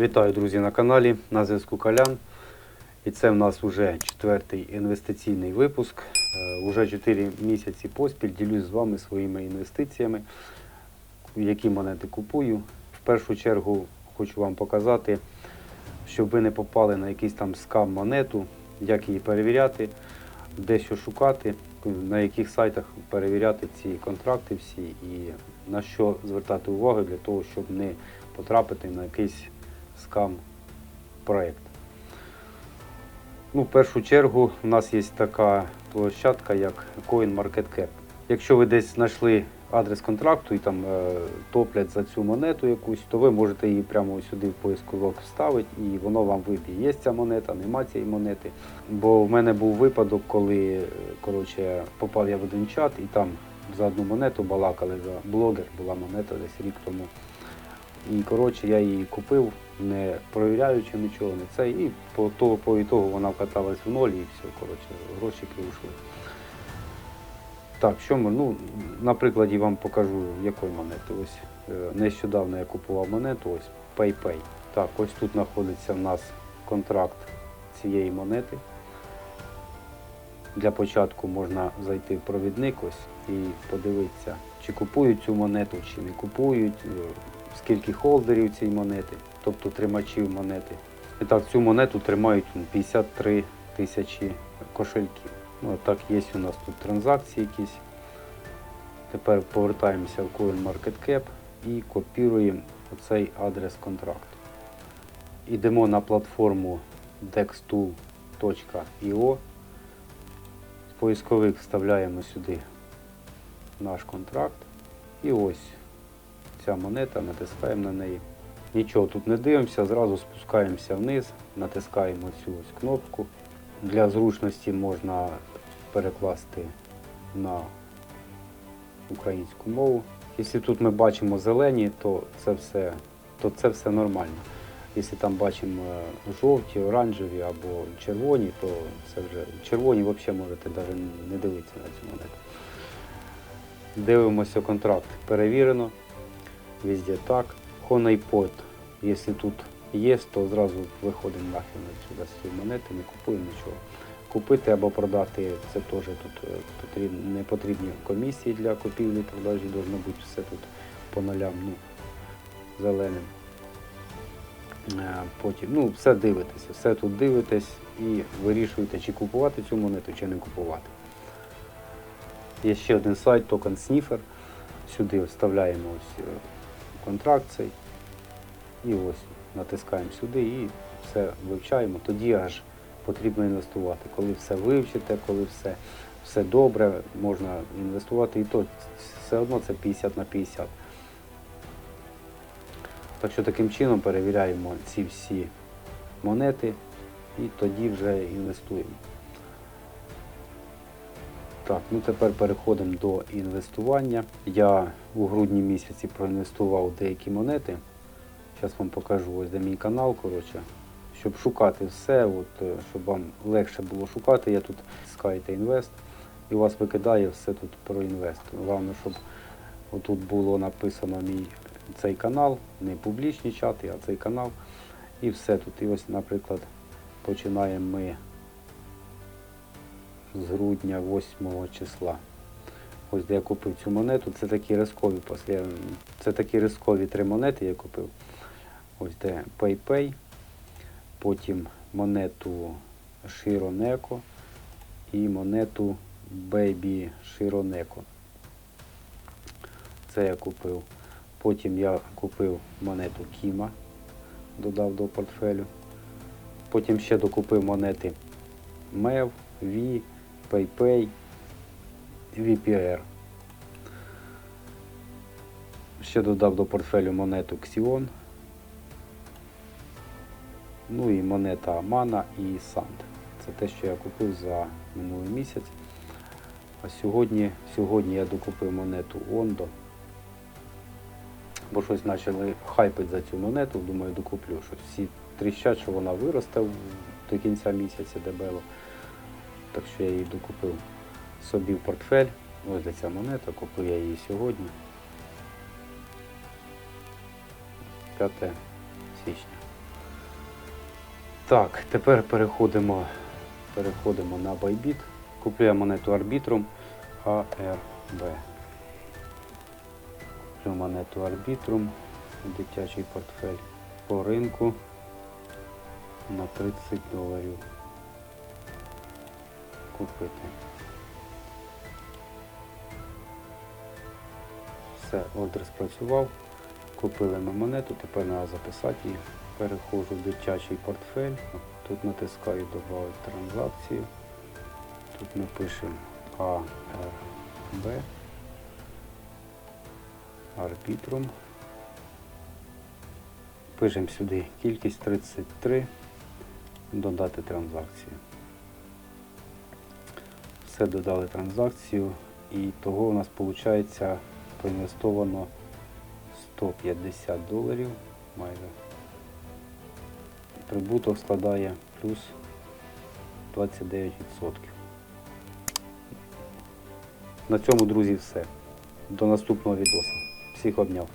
Вітаю, друзі, на каналі. На зв'язку Калян. І це в нас вже четвертий інвестиційний випуск. Е, Уже 4 місяці поспіль ділюсь з вами своїми інвестиціями, які монети купую. В першу чергу хочу вам показати, щоб ви не попали на якийсь там скам монету, як її перевіряти, де що шукати, на яких сайтах перевіряти ці контракти всі і на що звертати увагу для того, щоб не потрапити на якийсь скам проект. Ну, в першу чергу у нас є така площадка, як CoinMarketCap. Якщо ви десь знайшли адрес контракту і там е, топлять за цю монету якусь, то ви можете її прямо сюди в поисковик вставити і воно вам виб'є. Є ця монета, нема цієї монети. Бо в мене був випадок, коли е, коротше, попав я в один чат і там за одну монету балакали за блогер, була монета десь рік тому. І коротше я її купив, не провіряючи нічого, не це. І по того, по ітогу вона вкаталась в ноль і все, коротше, грошики ушли. Так, що ми, ну, на прикладі вам покажу, якої монети. Ось е, нещодавно я купував монету, ось PayPay. Так, ось тут знаходиться в нас контракт цієї монети. Для початку можна зайти в провідник ось і подивитися, чи купують цю монету, чи не купують, е, скільки холдерів цієї монети, тобто тримачів монети. І так, цю монету тримають ну, 53 тисячі кошельків. Ну, так, є у нас тут транзакції якісь. Тепер повертаємося в CoinMarketCap і копіруємо оцей адрес контракту. Йдемо на платформу dextool.io. Поисковик вставляємо сюди наш контракт. І ось ця монета, натискаємо на неї. Нічого тут не дивимося, зразу спускаємося вниз, натискаємо цю ось кнопку. Для зручності можна перекласти на українську мову. Якщо тут ми бачимо зелені, то це все, то це все нормально. Якщо там бачимо е, жовті, оранжеві або червоні, то це вже червоні взагалі можете навіть не дивитися на цю монету. Дивимося контракт. Перевірено. Везде так. Honeypot, якщо тут є, то зразу виходимо нахрен сюди з цієї монети, не купуємо нічого. Купити або продати це теж тут е, потрібно, не потрібні комісії для купівлі, продажі, должно бути все тут по нулям, ну, зеленим. Е, Потім, ну, все дивитеся, все тут дивитесь і вирішуєте, чи купувати цю монету, чи не купувати. Є ще один сайт, токен Sniffer. Сюди вставляємо ось е, контракт цей. І ось натискаємо сюди і все вивчаємо. Тоді аж потрібно інвестувати. Коли все вивчите, коли все, все добре, можна інвестувати. І то все одно це 50 на 50. Так що таким чином перевіряємо ці всі монети і тоді вже інвестуємо. Так, ну тепер переходимо до інвестування. Я у грудні місяці проінвестував деякі монети. Зараз вам покажу ось де мій канал, коротше. Щоб шукати все, от, е, щоб вам легше було шукати, я тут скайте інвест і у вас викидає все тут про інвест. Головне, щоб отут було написано мій цей канал, не публічні чати, а цей канал. І все тут. І ось, наприклад, починаємо ми з грудня 8 числа. Ось де я купив цю монету. Це такі рискові після- Це такі рискові три монети я купив. Ось де PayPay, потім монету Shironeko і монету Baby Shironeko. Це я купив. Потім я купив монету Кіма, додав до портфелю. Потім ще докупив монети MEV, V, PayPay, VPR. Ще додав до портфелю монету Xion. Ну і монета Amana і Sand. Це те, що я купив за минулий місяць. А сьогодні, сьогодні я докупив монету Ondo. Бо щось почали хайпити за цю монету, думаю, докуплю. Щось всі тріщать, що вона виросте до кінця місяця дебело. Так що я її докупив собі в портфель. Ось де ця монета, купив я її сьогодні. 5 січня. Так, тепер переходимо, переходимо на Bybit. Купляю монету Arbitrum ARB. Куплю монету Arbitrum, дитячий портфель по ринку на 30 доларів. Купити. Все, ордер спрацював. Купили ми монету, тепер треба записати її. Переходжу в дитячий портфель. Тут натискаю Добавити транзакцію. Тут ми пишемо ARB. Arbitrum. Пишемо сюди кількість 33. Додати транзакцію. Все додали транзакцію і того у нас виходить проінвестовано 150 доларів майже. Прибуток складає плюс 29%. На цьому, друзі, все. До наступного відео. Всіх обняв.